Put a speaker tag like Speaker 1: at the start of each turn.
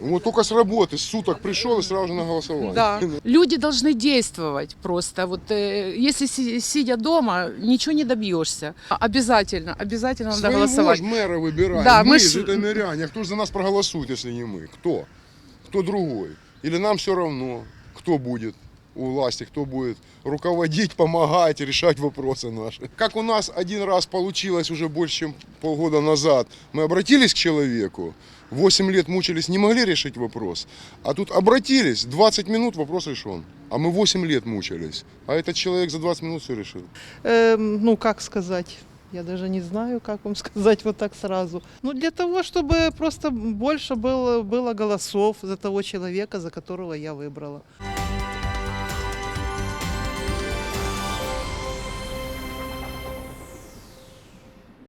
Speaker 1: Вот только с работы, с суток пришел и сразу же на голосование.
Speaker 2: Да. Люди должны действовать просто. Вот э, если си- сидя дома, ничего не добьешься. Обязательно, обязательно надо
Speaker 1: Своего
Speaker 2: голосовать.
Speaker 1: ж мэра выбираем.
Speaker 2: Да,
Speaker 1: мы,
Speaker 2: мы
Speaker 1: же
Speaker 2: ж-
Speaker 1: житомиряне. А кто же за нас проголосует, если не мы? Кто? Кто другой? Или нам все равно, кто будет у власти, кто будет руководить, помогать, решать вопросы наши. Как у нас один раз получилось уже больше, чем полгода назад. Мы обратились к человеку, 8 лет мучились, не могли решить вопрос. А тут обратились, 20 минут вопрос решен. А мы 8 лет мучились. А этот человек за 20 минут все решил.
Speaker 3: Эм, ну, как сказать? Я даже не знаю, как вам сказать вот так сразу. Ну, для того, чтобы просто больше было, было голосов за того человека, за которого я выбрала.